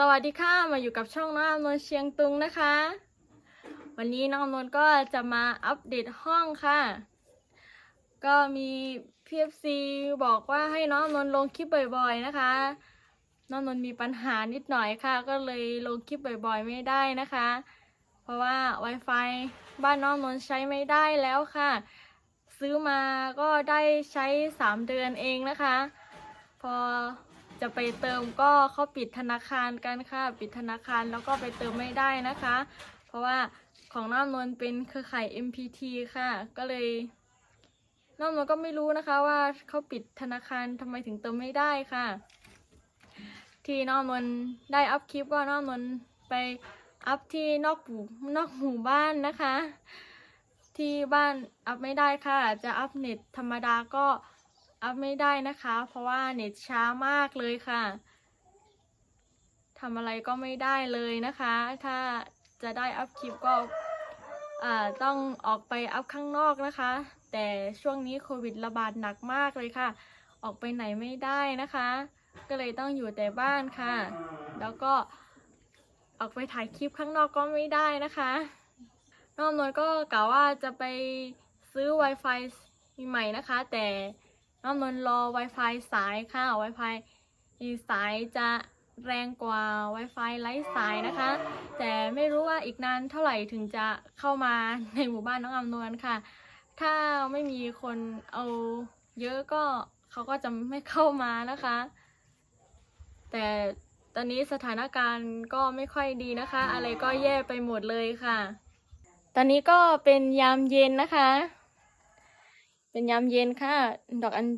สวัสดีค่ะ มาอยู่กับช่องน้องอำนวยเชียงตุงนะคะ วันนี้น้องอำนวยก็จะมาอัปเดตห้องค่ะ ก็มีพีเอฟซีบอกว่าให้น้องอำนวยลงคลิปบ่อยๆนะคะ น้องอำนวยมีปัญหานิดหน่อยค่ะ ก็เลยลงคลิปบ่อยๆไม่ได้นะคะ เพราะว่า Wi-Fi บ้านน้องอำนวยใช้ไม่ได้แล้วค่ะ ซื้อมาก็ได้ใช้ 3 เดือนเองนะคะ พอ จะไปเติมก็เขาปิดธนาคารกันค่ะ ปิดธนาคารแล้วก็ไปเติมไม่ได้นะคะ เพราะว่าของน้ำนวลเป็นเครือข่าย MPT ค่ะ ก็เลยน้ำนวลก็ไม่รู้นะคะว่าเขาปิดธนาคารทำไมถึงเติมไม่ได้ค่ะ ที่น้ำนวลได้อัพคลิปก็น้ำนวลไปอัพที่นอกหมู่นอกหมู่บ้านนะคะ ที่บ้านอัพไม่ได้ค่ะ จะอัพเน็ตธรรมดาก็ อัพไม่ได้นะคะ เพราะว่าเน็ตช้ามากเลยค่ะทำอะไรก็ไม่ได้เลยนะคะ ถ้าจะได้อัพคลิปก็ต้องออกไปอัพข้างนอกนะคะ แต่ช่วงนี้โควิดระบาดหนักมากเลยค่ะ ออกไปไหนไม่ได้นะคะ ก็เลยต้องอยู่แต่บ้านค่ะ แล้วก็ออกไปถ่ายคลิปข้างนอกก็ไม่ได้นะคะน้องนวยก็กล่าวว่าจะไปซื้อ Wi-Fi ใหม่นะคะ แต่ น้องอำนรอ Wi-Fi สายค่ะ Wi-Fi สายจะแรงกว่า Wi-Fi ไร้สายนะคะ แต่ไม่รู้ว่าอีกนานเท่าไหร่ถึงจะเข้ามาในหมู่บ้านน้องอำนวยค่ะ ถ้าไม่มีคนเอาเยอะก็เขาก็จะไม่เข้ามานะคะ แต่ตอนนี้สถานการณ์ก็ไม่ค่อยดีนะคะ อะไรก็แย่ไปหมดเลยค่ะ ตอนนี้ก็เป็นยามเย็นนะคะ เป็นยามเย็นค่ะ ดอกอัญ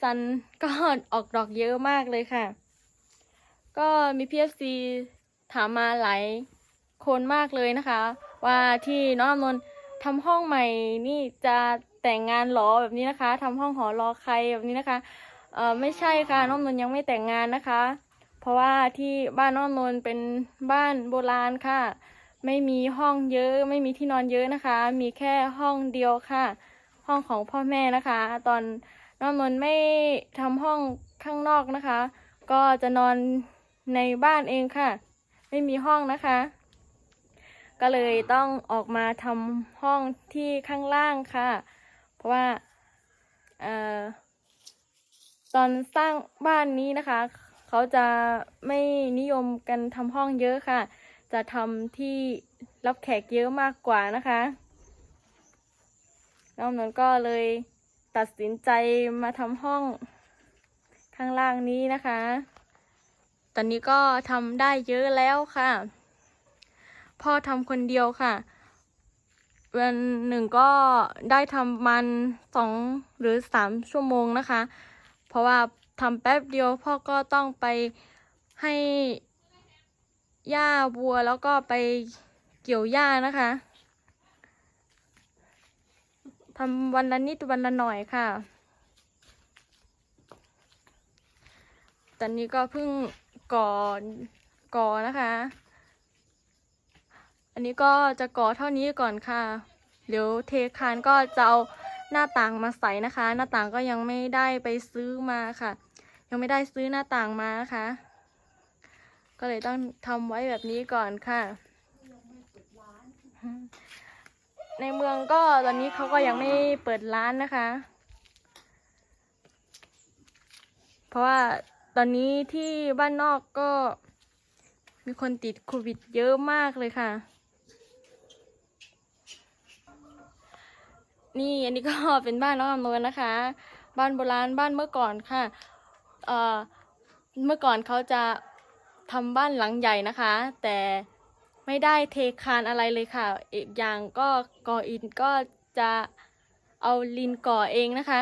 ชันก็ออกดอกเยอะมากเลยค่ะ ก็มีพีเอฟซีถามมาหลายคนมากเลยนะคะ ว่าที่น้องอำนนท์ทำห้องใหม่นี่จะแต่งงานหรอแบบนี้นะคะทำห้องหอรอใครแบบนี้นะคะเออไม่ใช่ค่ะน้องนนท์ยังไม่แต่งงานนะคะ เพราะว่าที่บ้านน้องนนท์เป็นบ้านโบราณค่ะ ไม่มีห้องเยอะ ไม่มีที่นอนเยอะนะคะ มีแค่ห้องเดียวค่ะ ห้องของพ่อแม่นะคะ ตอนน้องนนท์ไม่ทำห้องข้างนอกนะคะ ก็จะนอนในบ้านเองค่ะ ไม่มีห้องนะคะ ก็เลยต้องออกมาทำห้องที่ข้างล่างค่ะ เพราะว่าเอ่อตอนสร้างบ้านนี้นะคะ เขาจะไม่นิยมกันทำห้องเยอะค่ะ จะทำที่รับแขกเยอะมากกว่านะคะ น้องนนท์ก็เลยตัดสินใจมาทำห้องข้างล่างนี้นะคะ ตอนนี้ก็ทำได้เยอะแล้วค่ะ พ่อทำคนเดียวค่ะ วันหนึ่งก็ได้ทำมันสองหรือสามชั่วโมงนะคะ เพราะว่าทำแป๊บเดียวพ่อก็ต้องไปให้หญ้าวัวแล้วก็ไปเกี่ยวหญ้านะคะ ทำวันละนิดวันละหน่อยค่ะ ตอนนี้ก็เพิ่งก่อก่อนะคะ อันนี้ก็จะก่อเท่านี้ก่อนค่ะ เดี๋ยวเทคานก็จะเอาหน้าต่างมาใส่นะคะ หน้าต่างก็ยังไม่ได้ไปซื้อมาค่ะ ยังไม่ได้ซื้อหน้าต่างมานะคะ ก็เลยต้องทำไว้แบบนี้ก่อนค่ะ ในเมืองก็ตอนนี้เขาก็ยังไม่เปิดร้านนะคะ เพราะว่าตอนนี้ที่บ้านนอกก็มีคนติดโควิดเยอะมากเลยค่ะ นี่อันนี้ก็เป็นบ้านน้องอำนวยนะคะ บ้านโบราณบ้านเมื่อก่อนค่ะเอ่อเมื่อก่อนเขาจะทำบ้านหลังใหญ่นะคะ แต่ ไม่ได้เทคานอะไรเลยค่ะ อีกอย่างก็ก่ออิฐก็จะเอาลินก่อเองนะคะ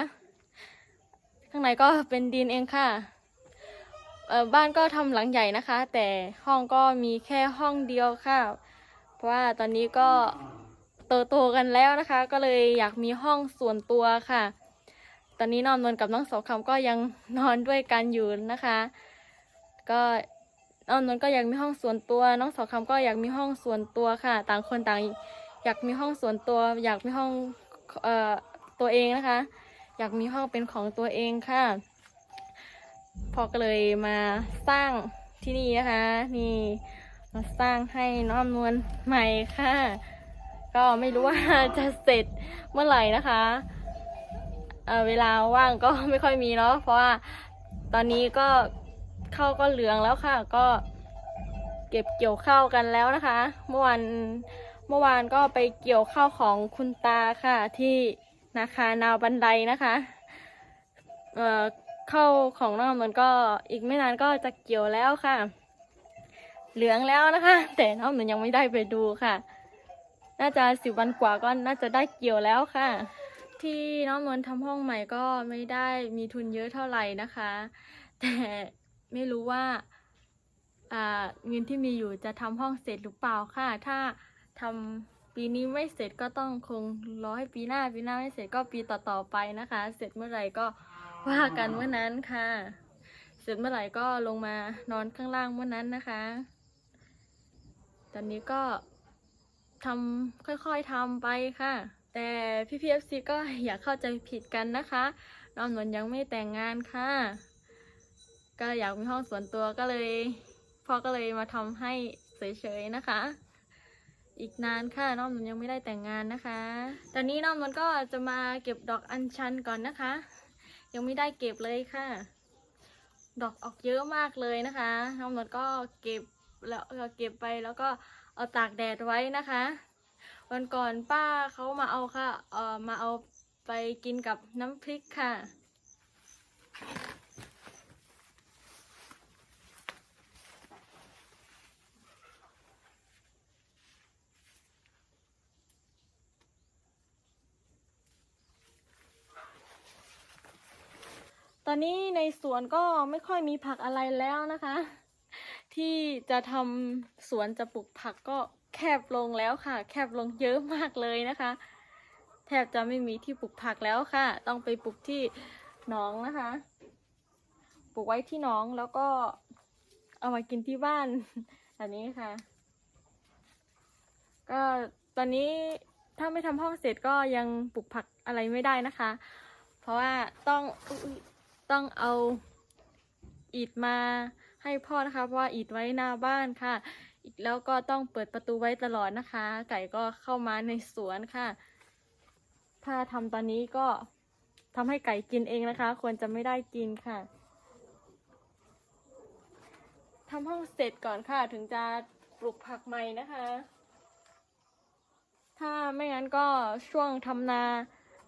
ข้างในก็เป็นดินเองค่ะบ้านก็ทำหลังใหญ่นะคะ แต่ห้องก็มีแค่ห้องเดียวค่ะ เพราะว่าตอนนี้ก็โตโตกันแล้วนะคะ ก็เลยอยากมีห้องส่วนตัวค่ะ ตอนนี้นอนนวลกับน้องสองคำก็ยังนอนด้วยกันอยู่นะคะ ก็ น้องนวลก็อยากมีห้องส่วนตัว น้องสองคำก็อยากมีห้องส่วนตัวค่ะ ต่างคนต่างอยากมีห้องส่วนตัว อยากมีห้องเอ่อตัวเองนะคะ อยากมีห้องเป็นของตัวเองค่ะ พอก็เลยมาสร้างที่นี่นะคะ นี่มาสร้างให้น้องอนวลใหม่ค่ะ ก็ไม่รู้ว่าจะเสร็จเมื่อไหร่นะคะเอ่อเวลาว่างก็ไม่ค่อยมีเนาะเพราะว่าตอนนี้ก็ ข้าวก็เหลืองแล้วค่ะ ก็เก็บเกี่ยวข้าวกันแล้วนะคะ เมื่อวานเมื่อวานก็ไปเกี่ยวข้าวของคุณตาค่ะ ที่นาคานาวบันไดนะคะเอ่อข้าวของน้องมันก็อีกไม่นานก็จะเกี่ยวแล้วค่ะ เหลืองแล้วนะคะ แต่น้องหนูยังไม่ได้ไปดูค่ะ น่าจะสิบวันกว่าก็น่าจะได้เกี่ยวแล้วค่ะ ที่น้องนวลทำห้องใหม่ก็ไม่ได้มีทุนเยอะเท่าไหร่นะคะ แต่ ไม่รู้ว่าเงินที่มีอยู่จะทำห้องเสร็จหรือเปล่าค่ะ ถ้าทำปีนี้ไม่เสร็จก็ต้องคงรอให้ปีหน้าปีหน้าไม่เสร็จก็ปีต่อๆไปนะคะ เสร็จเมื่อไหร่ก็ว่ากันเมื่อนั้นค่ะ เสร็จเมื่อไหร่ก็ลงมานอนข้างล่างเมื่อนั้นนะคะ ตอนนี้ก็ทำค่อยๆทำไปค่ะ แต่พี่พีเอฟซีก็อย่าเข้าใจผิดกันนะคะ น้องนวลยังไม่แต่งงานค่ะ ก็อยากมีห้องส่วนตัวก็เลยพ่อก็เลยมาทำให้เฉยๆนะคะ อีกนานค่ะน้องนวลยังไม่ได้แต่งงานนะคะ ตอนนี้น้องนวลก็จะมาเก็บดอกอัญชันก่อนนะคะ ยังไม่ได้เก็บเลยค่ะ ดอกออกเยอะมากเลยนะคะน้องนวลก็เก็บแล้วเก็บไปแล้วก็เอาตากแดดไว้นะคะ วันก่อนป้าเขามาเอาค่ะเออมาเอาไปกินกับน้ำพริกค่ะ ตอนนี้ในสวนก็ไม่ค่อยมีผักอะไรแล้วนะคะ ที่จะทำสวนจะปลูกผักก็แคบลงแล้วค่ะ แคบลงเยอะมากเลยนะคะ แทบจะไม่มีที่ปลูกผักแล้วค่ะ ต้องไปปลูกที่หนองนะคะ ปลูกไว้ที่หนองแล้วก็เอามากินที่บ้านอันนี้ค่ะ ก็ตอนนี้ถ้าไม่ทำห้องเสร็จก็ยังปลูกผักอะไรไม่ได้นะคะ เพราะว่าต้องอ ต้องเอาอิฐมาให้พ่อนะคะ เพราะว่าอิฐไว้หน้าบ้านค่ะ อีกแล้วก็ต้องเปิดประตูไว้ตลอดนะคะ ไก่ก็เข้ามาในสวนค่ะ ถ้าทำตอนนี้ก็ทำให้ไก่กินเองนะคะ ควรจะไม่ได้กินค่ะทำห้องเสร็จก่อนค่ะ ถึงจะปลูกผักใหม่นะคะ ถ้าไม่งั้นก็ช่วงทำนา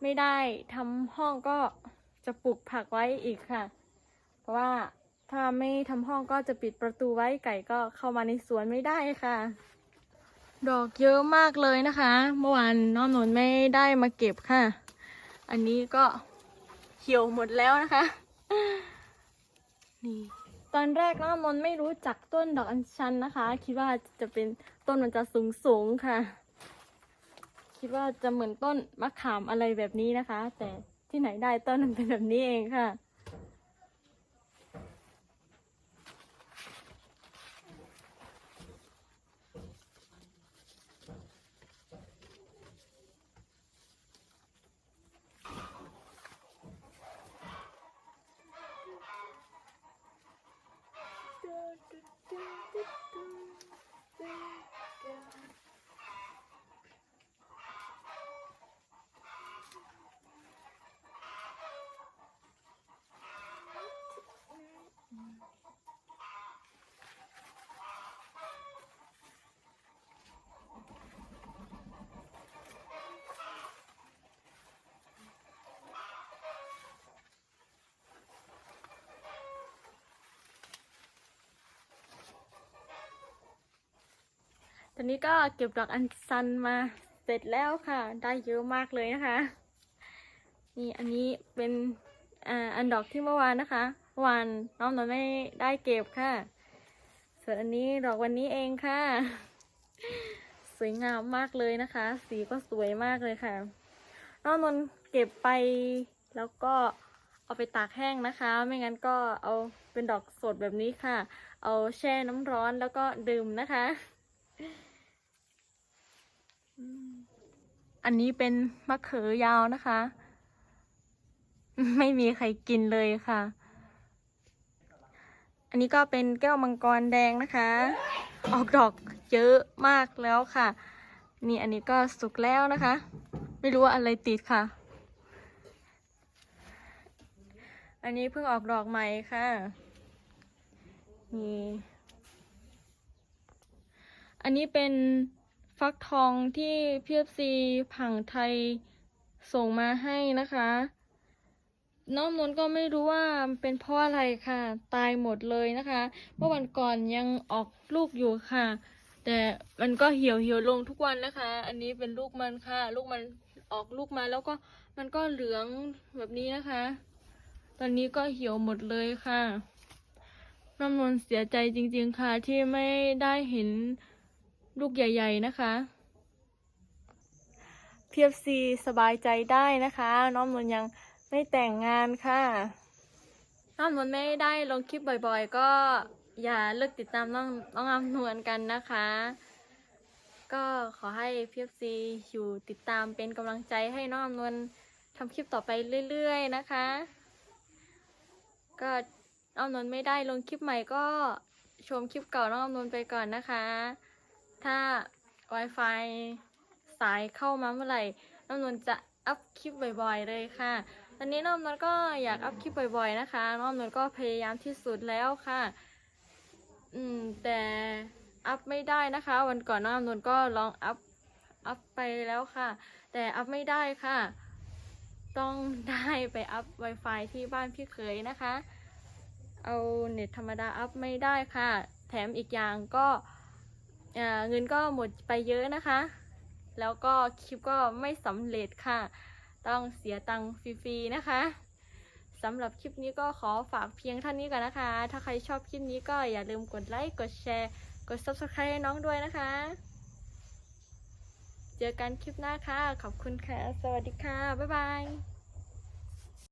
ไม่ได้ทำห้องก็ จะปลูกผักไว้อีกค่ะ เพราะว่าถ้าไม่ทำห้องก็จะปิดประตูไว้ไก่ก็เข้ามาในสวนไม่ได้ค่ะ ดอกเยอะมากเลยนะคะ เมื่อวานน้องนนไม่ได้มาเก็บค่ะ อันนี้ก็เหี่ยวหมดแล้วนะคะนี่ตอนแรกน้องนนไม่รู้จักต้นดอกอัญชันนะคะ คิดว่าจะเป็นต้นมันจะสูงสูงๆค่ะ คิดว่าจะเหมือนต้นมะขามอะไรแบบนี้นะคะ แต่ ที่ไหนได้ต้นมันเป็นแบบนี้เองค่ะ ต อนนี้ก็เก็บดอกอัญชันมาเสร็จแล้วค่ะ ได้เยอะมากเลยนะคะ นี่อันนี้เป็นอันดอกที่เมื่อวานนะคะวานน้องนนท์ไม่ได้เก็บค่ะ ส่วนอันนี้ดอกวันนี้เองค่ะ สวยงามมากเลยนะคะ สีก็สวยมากเลยค่ะ น้องนนท์เก็บไปแล้วก็เอาไปตากแห้งนะคะ ไม่งั้นก็เอาเป็นดอกสดแบบนี้ค่ะ เอาแช่น้ำร้อนแล้วก็ดื่มนะคะ อันนี้เป็นมะเขือยาวนะคะ ไม่มีใครกินเลยค่ะ อันนี้ก็เป็นแก้วมังกรแดงนะคะ ออกดอกเยอะมากแล้วค่ะ นี่อันนี้ก็สุกแล้วนะคะ ไม่รู้ว่าอะไรติดค่ะ อันนี้เพิ่งออกดอกใหม่ค่ะนี่อันนี้เป็น ฟักทองที่พีเอซีผังไทยส่งมาให้นะคะ น้องนนก็ไม่รู้ว่าเป็นเพราะอะไรค่ะ ตายหมดเลยนะคะเมื่อวันก่อนยังออกลูกอยู่ค่ะ แต่มันก็เหี่ยวเหี่ยวลงทุกวันนะคะ อันนี้เป็นลูกมันค่ะ ลูกมันออกลูกมาแล้วก็มันก็เหลืองแบบนี้นะคะ ตอนนี้ก็เหี่ยวหมดเลยค่ะน้ำนนเสียใจจริง ๆค่ะที่ไม่ได้เห็น ลูกใหญ่ ๆ นะคะ PFC สบายใจได้นะคะ น้องนนท์ยังไม่แต่งงานค่ะ น้องนนท์ไม่ได้ลงคลิปบ่อยๆ ก็อย่าเลิกติดตามน้องน้องอำนวลกันนะคะ ก็ขอให้ PFC อยู่ติดตามเป็นกำลังใจให้น้องอำนวลทำคลิปต่อไปเรื่อยๆนะคะ ก็น้องอำนวลไม่ได้ลงคลิปใหม่ก็ชมคลิปเก่าน้องอำนวลไปก่อนนะคะ ถ้า Wi-Fi สายเข้ามาเมื่อไหร่น้องนวลจะอัพคลิปบ่อยๆเลยค่ะ ตอนนี้น้องนวลก็อยากอัพคลิปบ่อยๆนะคะ น้องนวลก็พยายามที่สุดแล้วค่ะ อืมแต่อัพไม่ได้นะคะ วันก่อนน้องนวลก็ลองอัพอัพไปแล้วค่ะ แต่อัพไม่ได้ค่ะ ต้องได้ไปอัพ Wi-Fi ที่บ้านพี่เขยนะคะ เอาเน็ตธรรมดาอัพไม่ได้ค่ะ แถมอีกอย่างก็ เงินก็หมดไปเยอะนะคะ แล้วก็คลิปก็ไม่สำเร็จค่ะ ต้องเสียตังค์ฟรีๆนะคะสำหรับคลิปนี้ก็ขอฝากเพียงเท่านี้ก่อนนะคะ ถ้าใครชอบคลิปนี้ก็อย่าลืมกดไลค์กดแชร์กด subscribe ให้น้องด้วยนะคะ เจอกันคลิปหน้าค่ะ ขอบคุณค่ะ สวัสดีค่ะ บ๊ายบาย